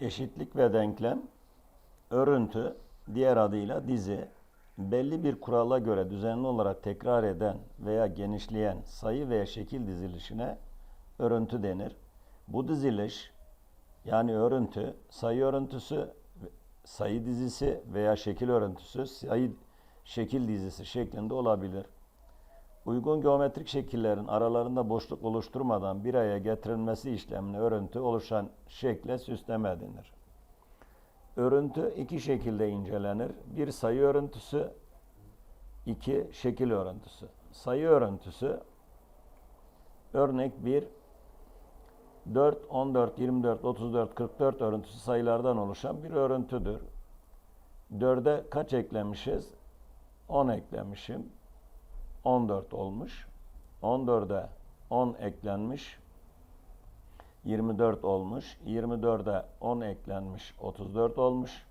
Eşitlik ve denklem, örüntü, diğer adıyla dizi, belli bir kurala göre düzenli olarak tekrar eden veya genişleyen sayı veya şekil dizilişine örüntü denir. Bu diziliş, yani örüntü, sayı örüntüsü, sayı dizisi veya şekil örüntüsü, sayı şekil dizisi şeklinde olabilir. Uygun geometrik şekillerin aralarında boşluk oluşturmadan bir araya getirilmesi işlemine örüntü oluşan şekle süsleme denir. Örüntü iki şekilde incelenir. Bir sayı örüntüsü, iki şekil örüntüsü. Sayı örüntüsü örnek 1 4, 14, 24, 34, 44 örüntüsü sayılardan oluşan bir örüntüdür. 4'e kaç eklemişiz? 10 eklemişim. 14 olmuş. 14'e 10 eklenmiş. 24 olmuş. 24'e 10 eklenmiş. 34 olmuş.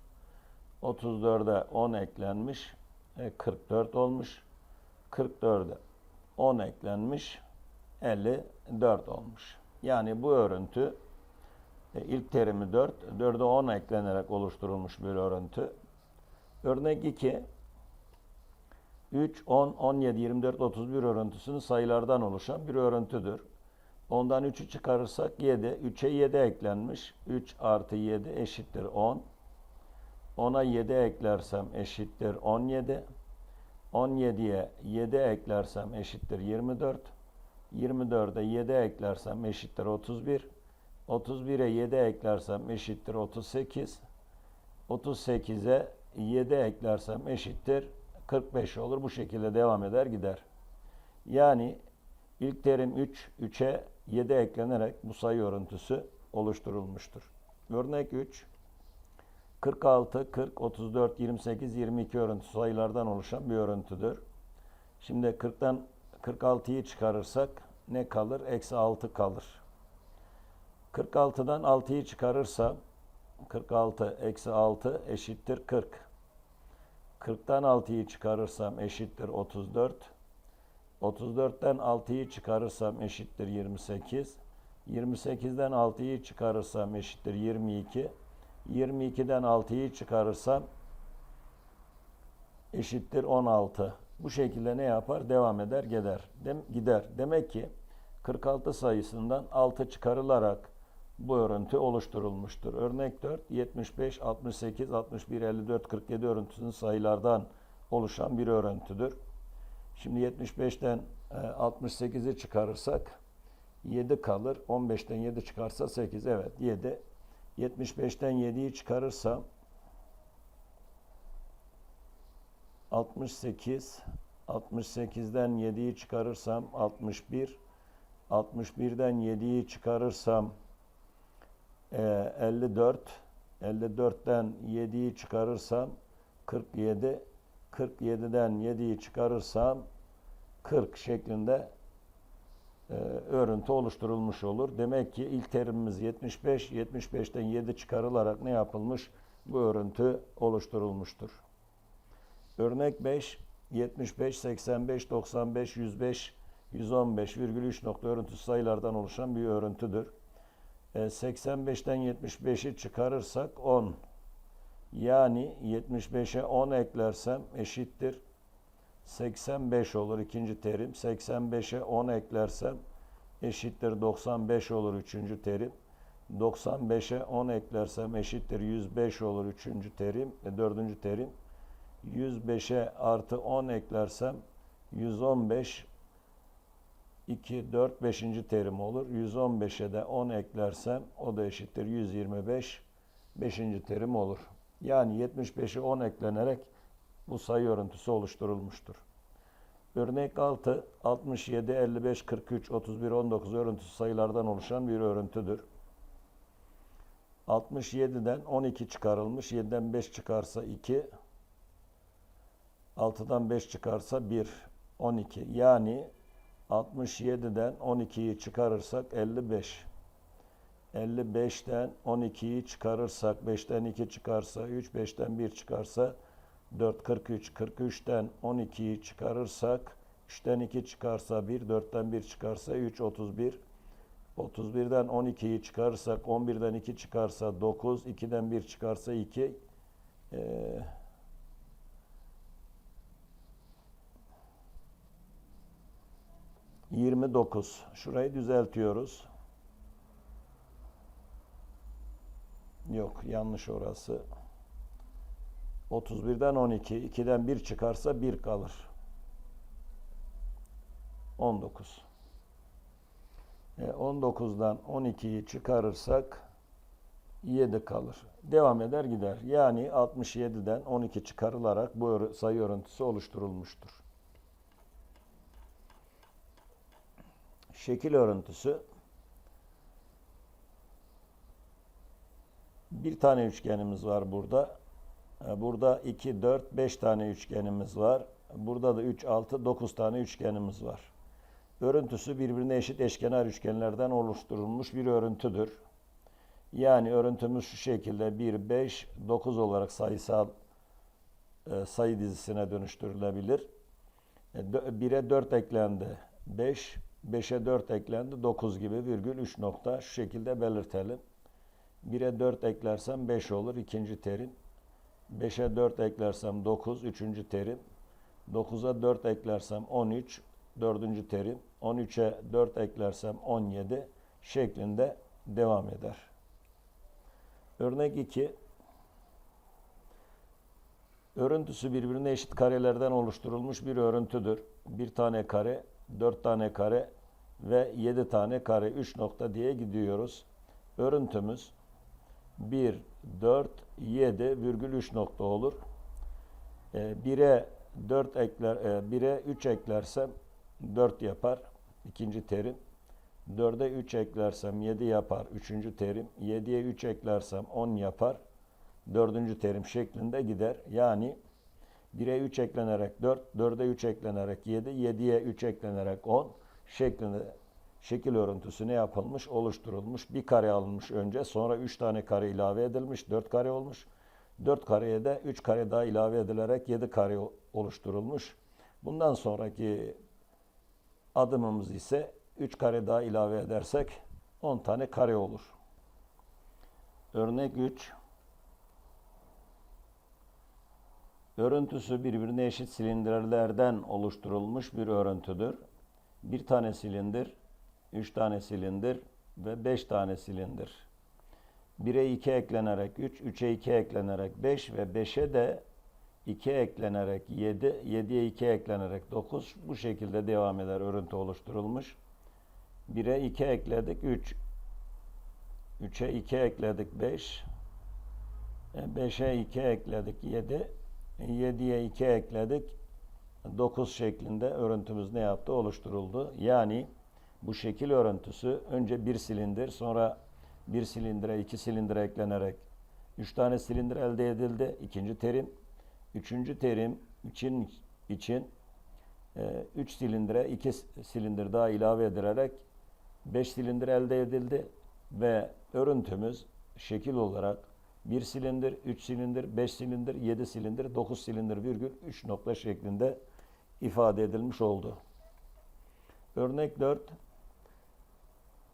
34'e 10 eklenmiş. E, 44 olmuş. 44'e 10 eklenmiş. 54 olmuş. Yani bu örüntü e, ilk terimi 4, 4'e 10 eklenerek oluşturulmuş bir örüntü. Örnek 2, 3, 10, 17, 24, 31 örüntüsünün sayılardan oluşan bir örüntüdür. Ondan 3'ü çıkarırsak 7. 3'e 7 eklenmiş. 3 artı 7 eşittir 10. 10'a 7 eklersem eşittir 17. 17'ye 7 eklersem eşittir 24. 24'e 7 eklersem eşittir 31. 31'e 7 eklersem eşittir 38. 38'e 7 eklersem eşittir 45 olur. Bu şekilde devam eder gider. Yani ilk terim 3, 3'e 7 eklenerek bu sayı örüntüsü oluşturulmuştur. Örnek 3, 46, 40, 34, 28, 22 örüntü sayılardan oluşan bir örüntüdür. Şimdi 40'tan 46'yı çıkarırsak ne kalır? Eksi 6 kalır. 46'dan 6'yı çıkarırsam 46 eksi 6 eşittir 40. 40'tan 6'yı çıkarırsam eşittir 34. 34'ten 6'yı çıkarırsam eşittir 28. 28'den 6'yı çıkarırsam eşittir 22. 22'den 6'yı çıkarırsam eşittir 16. Bu şekilde ne yapar? Devam eder, gider. Dem gider. Demek ki 46 sayısından 6 çıkarılarak bu örüntü oluşturulmuştur. Örnek 4, 75, 68, 61, 54, 47 örüntüsünün sayılardan oluşan bir örüntüdür. Şimdi 75'ten 68'i çıkarırsak 7 kalır. 15'ten 7 çıkarsa 8. Evet 7. 75'ten 7'yi çıkarırsam 68. 68'den 7'yi çıkarırsam 61. 61'den 7'yi çıkarırsam e, 54. 54'ten 7'yi çıkarırsam 47. 47'den 7'yi çıkarırsam 40 şeklinde e, örüntü oluşturulmuş olur. Demek ki ilk terimimiz 75, 75'ten 7 çıkarılarak ne yapılmış? Bu örüntü oluşturulmuştur. Örnek 5, 75, 85, 95, 105, 115 virgül 3 nokta örüntü sayılardan oluşan bir örüntüdür. E, 85'ten 75'i çıkarırsak 10. Yani 75'e 10 eklersem eşittir 85 olur ikinci terim. 85'e 10 eklersem eşittir 95 olur üçüncü terim. 95'e 10 eklersem eşittir 105 olur üçüncü terim, e, dördüncü terim. 105'e artı 10 eklersem 115 2, 4, 5. terim olur. 115'e de 10 eklersem o da eşittir 125 5. terim olur. Yani 75'e 10 eklenerek bu sayı örüntüsü oluşturulmuştur. Örnek 6, 67, 55, 43, 31, 19 örüntüsü sayılardan oluşan bir örüntüdür. 67'den 12 çıkarılmış, 7'den 5 çıkarsa 2, 6'dan 5 çıkarsa 1, 12. Yani 67'den 12'yi çıkarırsak 55. 55'ten 12'yi çıkarırsak 5'ten 2 çıkarsa 3, 5'ten 1 çıkarsa 4, 43. 43'ten 12'yi çıkarırsak 3'ten 2 çıkarsa 1, 4'ten 1 çıkarsa 3, 31. 31'den 12'yi çıkarırsak 11'den 2 çıkarsa 9, 2'den 1 çıkarsa 2 eee 29. Şurayı düzeltiyoruz. Yok yanlış orası. 31'den 12, 2'den 1 çıkarsa 1 kalır. 19. E, 19'dan 12'yi çıkarırsak 7 kalır. Devam eder gider. Yani 67'den 12 çıkarılarak bu sayı örüntüsü oluşturulmuştur. Şekil örüntüsü bir tane üçgenimiz var burada. E, Burada 2, 4, 5 tane üçgenimiz var. Burada da 3, 6, 9 tane üçgenimiz var. Örüntüsü birbirine eşit eşkenar üçgenlerden oluşturulmuş bir örüntüdür. Yani örüntümüz şu şekilde 1, 5, 9 olarak sayısal e, sayı dizisine dönüştürülebilir. 1'e 4 eklendi 5, 5'e 4 eklendi 9 gibi virgül 3 nokta şu şekilde belirtelim. 1'e 4 eklersem 5 olur ikinci terim. 5'e 4 eklersem 9 üçüncü terim. 9'a 4 eklersem 13 dördüncü terim. 13'e 4 eklersem 17 şeklinde devam eder. Örnek 2. Örüntüsü birbirine eşit karelerden oluşturulmuş bir örüntüdür. Bir tane kare, dört tane kare ve yedi tane kare, üç nokta diye gidiyoruz. Örüntümüz 1, 4, 7 virgül 3 nokta olur. 1'e 4 ekler, 1'e 3 eklersem 4 yapar. ikinci terim. 4'e 3 eklersem 7 yapar. Üçüncü terim. 7'ye 3 eklersem 10 yapar. Dördüncü terim şeklinde gider. Yani 1'e 3 eklenerek 4, 4'e 3 eklenerek 7, 7'ye 3 eklenerek 10 şeklinde şekil örüntüsü ne yapılmış? Oluşturulmuş. Bir kare alınmış önce. Sonra 3 tane kare ilave edilmiş. 4 kare olmuş. 4 kareye de 3 kare daha ilave edilerek 7 kare oluşturulmuş. Bundan sonraki adımımız ise 3 kare daha ilave edersek 10 tane kare olur. Örnek 3. Örüntüsü birbirine eşit silindirlerden oluşturulmuş bir örüntüdür. Bir tane silindir, 3 tane silindir ve 5 tane silindir. 1'e 2 eklenerek 3, 3'e 2 eklenerek 5 ve 5'e de 2 eklenerek 7, 7'ye 2 eklenerek 9 bu şekilde devam eder örüntü oluşturulmuş. 1'e 2 ekledik 3, 3'e 2 ekledik 5, 5'e 2 ekledik 7, 7'ye 2 ekledik 9 şeklinde örüntümüz ne yaptı? Oluşturuldu. Yani bu şekil örüntüsü önce bir silindir sonra bir silindire iki silindire eklenerek üç tane silindir elde edildi. İkinci terim. Üçüncü terim için için e, üç silindire iki silindir daha ilave edilerek beş silindir elde edildi ve örüntümüz şekil olarak bir silindir, üç silindir, beş silindir, yedi silindir, dokuz silindir virgül üç nokta şeklinde ifade edilmiş oldu. Örnek 4.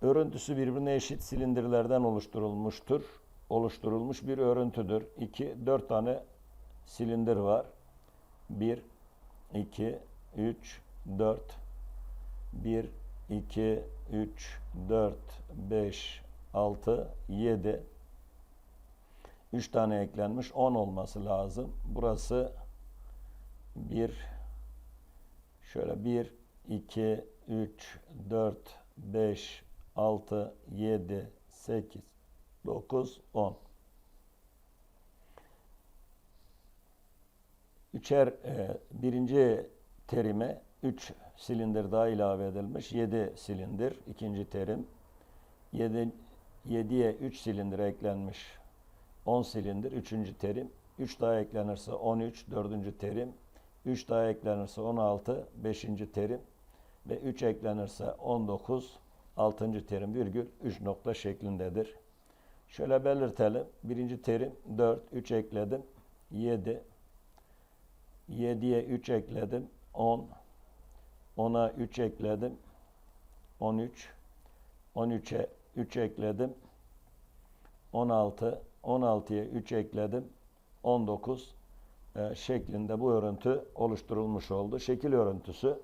Örüntüsü birbirine eşit silindirlerden oluşturulmuştur. Oluşturulmuş bir örüntüdür. 2, 4 tane silindir var. 1, 2, 3, 4. 1, 2, 3, 4, 5, 6, 7. 3 tane eklenmiş. 10 olması lazım. Burası 1, şöyle 1, 2, 3, 4, 5, 6, 7, 8, 9, 10. Üçer e, birinci terime 3 silindir daha ilave edilmiş. 7 silindir ikinci terim. 7 7'ye 3 silindir eklenmiş. 10 silindir üçüncü terim. 3 daha eklenirse 13 dördüncü terim. 3 daha eklenirse 16 beşinci terim ve 3 eklenirse 19 6. terim virgül 3 nokta şeklindedir. Şöyle belirtelim. Birinci terim 4, 3 ekledim. 7. 7'ye 3 ekledim. 10. 10'a 3 ekledim. 13. 13'e 3 ekledim. 16, 16'ya 3 ekledim. 19 e, şeklinde bu örüntü oluşturulmuş oldu. Şekil örüntüsü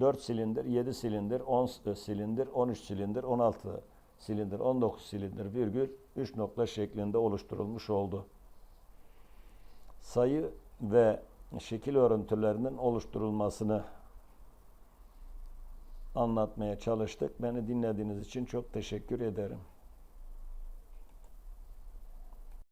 4 silindir, 7 silindir, 10 silindir, 13 silindir, 16 silindir, 19 silindir virgül 3 nokta şeklinde oluşturulmuş oldu. Sayı ve şekil örüntülerinin oluşturulmasını anlatmaya çalıştık. Beni dinlediğiniz için çok teşekkür ederim.